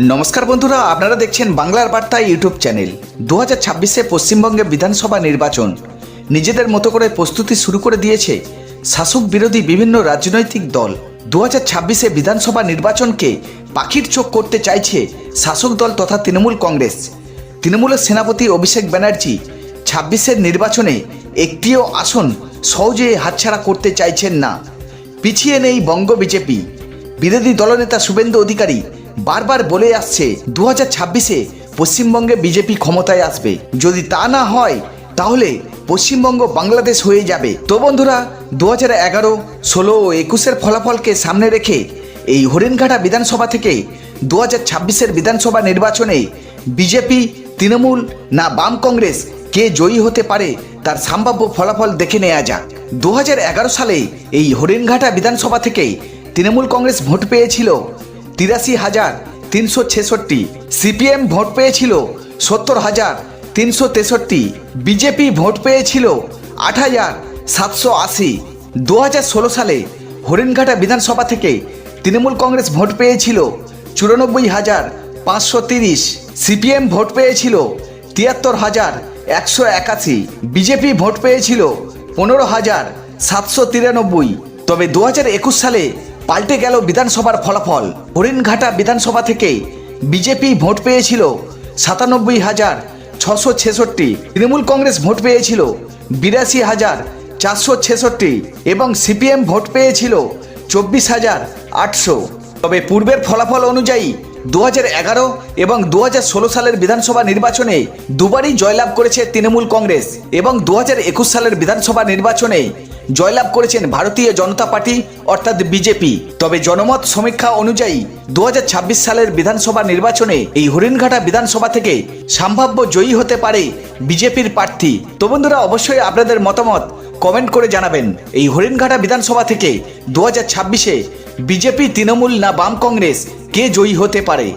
নমস্কার বন্ধুরা, আপনারা দেখছেন বাংলার বার্তা ইউটিউব চ্যানেল। দু হাজার ছাব্বিশে পশ্চিমবঙ্গে বিধানসভা নির্বাচন। নিজেদের মতো করে প্রস্তুতি শুরু করে দিয়েছে শাসক বিরোধী বিভিন্ন রাজনৈতিক দল। দু হাজার ছাব্বিশে বিধানসভা নির্বাচনকে পাখির চোখ করতে চাইছে শাসক দল তথা তৃণমূল কংগ্রেস। তৃণমূলের সেনাপতি অভিষেক ব্যানার্জি ছাব্বিশের নির্বাচনে একটিও আসন সহজে হাতছাড়া করতে চাইছেন না। পিছিয়ে নেই বঙ্গ বিজেপি। বিরোধী দলনেতা শুভেন্দু অধিকারী বারবার বলে আসছে দু হাজার ছাব্বিশে পশ্চিমবঙ্গে বিজেপি ক্ষমতায় আসবে। যদি তা না হয়, তাহলে পশ্চিমবঙ্গ বাংলাদেশ হয়ে যাবে। তো বন্ধুরা দু হাজার এগারো, ষোলো ও একুশের ফলাফলকে সামনে রেখে এই হরিণঘাটা বিধানসভা থেকে দু হাজার ছাব্বিশের বিধানসভা নির্বাচনে বিজেপি, তৃণমূল না বাম কংগ্রেস কে জয়ী হতে পারে তার সম্ভাব্য ফলাফল দেখে নেওয়া যাক। দু হাজার এগারো সালে এই হরিণঘাটা বিধানসভা থেকে তৃণমূল কংগ্রেস ভোট পেয়েছিল তিরাশি হাজার তিনশো ছেষট্টি। সিপিএম ভোট পেয়েছিল সত্তর হাজার তিনশো তেষট্টি। বিজেপি ভোট পেয়েছিল আট হাজার সাতশো আশি। দু হাজার ষোলো সালে হরিণঘাটা বিধানসভা থেকে তৃণমূল কংগ্রেস ভোট পেয়েছিল চুরানব্বই হাজার পাঁচশো তিরিশ। সিপিএম ভোট পেয়েছিল তিয়াত্তর হাজার একশো একাশি। বিজেপি ভোট পেয়েছিল পনেরো হাজার সাতশো তিরানব্বই। তবে দু হাজার একুশ সালে পাল্টে গেল বিধানসভার ফলাফল। হরিণঘাটা বিধানসভা থেকে বিজেপি ভোট পেয়েছিল সাতানব্বই হাজার ছশো ছেষট্টি। তৃণমূল কংগ্রেস ভোট পেয়েছিল বিরাশি হাজার চারশো ছেষট্টি এবং সিপিএম ভোট পেয়েছিল চব্বিশ হাজার আটশো। তবে পূর্বের ফলাফল অনুযায়ী দু এগারো এবং দু সালের বিধানসভা নির্বাচনে দুবারই জয়লাভ করেছে তৃণমূল কংগ্রেস এবং দু সালের বিধানসভা নির্বাচনে জয়লাভ করেছেন ভারতীয় জনতা পার্টি, অর্থাৎ বিজেপি। তবে জনমত সমীক্ষা অনুযায়ী দু হাজার ছাব্বিশ সালের বিধানসভা নির্বাচনে এই হরিণঘাটা বিধানসভা থেকে সম্ভাব্য জয়ী হতে পারে বিজেপির প্রার্থী। তো বন্ধুরা, অবশ্যই আপনাদের মতামত কমেন্ট করে জানাবেন। এই হরিণঘাটা বিধানসভা থেকে দু হাজার ছাব্বিশে বিজেপি, তৃণমূল না বাম কংগ্রেস কে জয়ী হতে পারে?